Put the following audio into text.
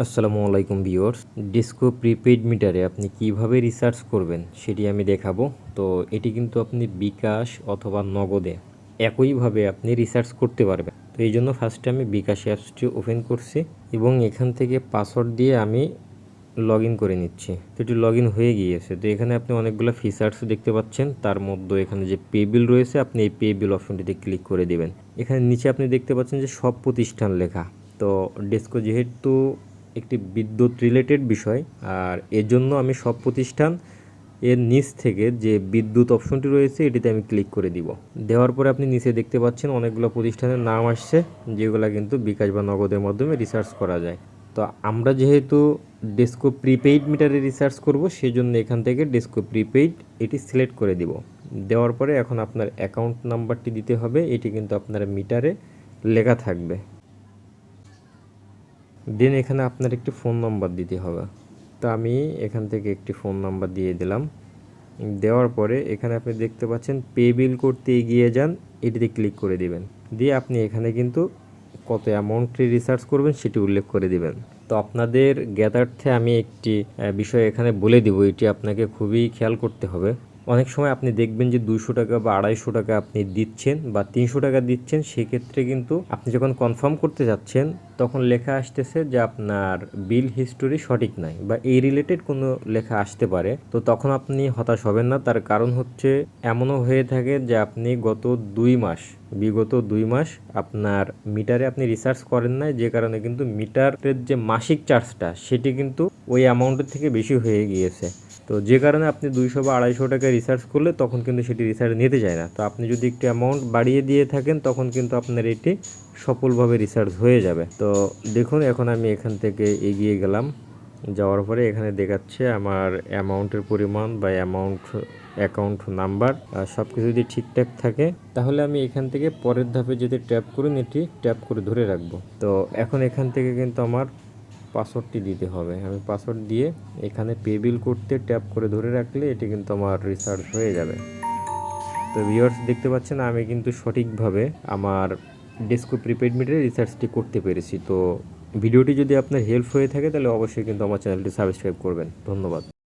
আসসালামু আলাইকুম viewers, disco prepaid মিটারে আপনি কীভাবে রিসার্চ করবেন সেটি আমি দেখাবো। তো এটি কিন্তু আপনি বিকাশ অথবা নগদে একইভাবে আপনি রিসার্চ করতে পারবেন। তো এই জন্য ফার্স্টে আমি বিকাশ অ্যাপসটি ওপেন করছি এবং এখান থেকে পাসওয়ার্ড দিয়ে আমি লগ ইন করে নিচ্ছি। তো এটি লগ ইন হয়ে গিয়েছে। তো এখানে আপনি অনেকগুলো ফিচার্স দেখতে পাচ্ছেন। তার মধ্যে এখানে যে পে বিল রয়েছে, আপনি এই পে বিল অপশনটিতে ক্লিক করে দেবেন। এখানে নিচে আপনি দেখতে পাচ্ছেন যে সব প্রতিষ্ঠান লেখা। তো ডেস্কো যেহেতু একটি বিদ্যুৎ রিলেটেড বিষয়। আর এর জন্য আমি সব প্রতিষ্ঠান এর নিচ থেকে যে বিদ্যুৎ অপশনটি রয়েছে, এটিতে আমি ক্লিক করে দিব। দেওয়ার পরে আপনি নিচে দেখতে পাচ্ছেন অনেকগুলো প্রতিষ্ঠানের নাম আসছে, যেগুলো কিন্তু বিকাশ বা নগদের মাধ্যমে রিসার্চ করা যায়। তো আমরা যেহেতু ডেস্কো প্রিপেইড মিটারে রিসার্চ করব, সেজন্য এখান থেকে ডেস্কো প্রিপেইড এটি সিলেক্ট করে দিব। দেওয়ার পরে এখন আপনার অ্যাকাউন্ট নাম্বারটি দিতে হবে, এটি কিন্তু আপনার মিটারে লেখা থাকবে। দেন এখানে আপনার একটি ফোন নাম্বার দিতে হবে। তো আমি এখান থেকে একটি ফোন নাম্বার দিয়ে দিলাম। দেওয়ার পরে এখানে আপনি দেখতে পাচ্ছেন পে বিল করতে এগিয়ে যান, এটিতে ক্লিক করে দিবেন। দিয়ে আপনি এখানে কিন্তু কত অ্যামাউন্টটি রিসার্চ করবেন সেটি উল্লেখ করে দিবেন। তো আপনাদের জ্ঞাতার্থে আমি একটি বিষয় এখানে বলে দিব, এটি আপনাকে খুবই খেয়াল করতে হবে। অনেক সময় আপনি দেখবেন যে দুইশো টাকা বা আড়াইশো টাকা আপনি দিচ্ছেন বা তিনশো টাকা দিচ্ছেন, সেক্ষেত্রে কিন্তু আপনি যখন কনফার্ম করতে যাচ্ছেন, তখন লেখা আসতেছে যে আপনার বিল হিস্টোরি সঠিক নাই বা এই রিলেটেড কোনো লেখা আসতে পারে। তো তখন আপনি হতাশ হবেন না। তার কারণ হচ্ছে এমনও হয়ে থাকে যে আপনি গত দুই মাস, বিগত দুই মাস আপনার মিটারে আপনি রিসার্চ করেন নাই, যে কারণে কিন্তু মিটারের যে মাসিক চার্জটা সেটি কিন্তু ওই অ্যামাউন্টের থেকে বেশি হয়ে গিয়েছে। তো যে কারণে আপনি দুইশো বা আড়াইশো টাকা রিসার্চ করলে তখন কিন্তু সেটি রিসার্চ নিতে চায় না। তো আপনি যদি একটু অ্যামাউন্ট বাড়িয়ে দিয়ে থাকেন, তখন কিন্তু আপনার এটি সফলভাবে রিসার্চ হয়ে যাবে। তো দেখুন, এখন আমি এখান থেকে এগিয়ে গেলাম। যাওয়ার পরে এখানে দেখাচ্ছে আমার অ্যামাউন্টের পরিমাণ বা অ্যামাউন্ট অ্যাকাউন্ট নাম্বার সব কিছু যদি ঠিকঠাক থাকে, তাহলে আমি এখান থেকে পরের ধাপে যদি ট্যাপ করুন, এটি ট্যাপ করে ধরে রাখব। তো এখন এখান থেকে কিন্তু আমার পাসওয়ার্ডটি দিতে হবে। আমি পাসওয়ার্ড দিয়ে এখানে পে বিল করতে ট্যাপ করে ধরে রাখলে এটি কিন্তু আমার রিসার্চ হয়ে যাবে। তো ভিউয়ার্স দেখতে পাচ্ছেন, আমি কিন্তু সঠিকভাবে আমার ডেস্কো প্রিপেড মিটারে রিসার্চটি করতে পেরেছি। তো ভিডিওটি যদি আপনার হেল্প হয়ে থাকে, তাহলে অবশ্যই কিন্তু আমার চ্যানেলটি সাবস্ক্রাইব করবেন। ধন্যবাদ।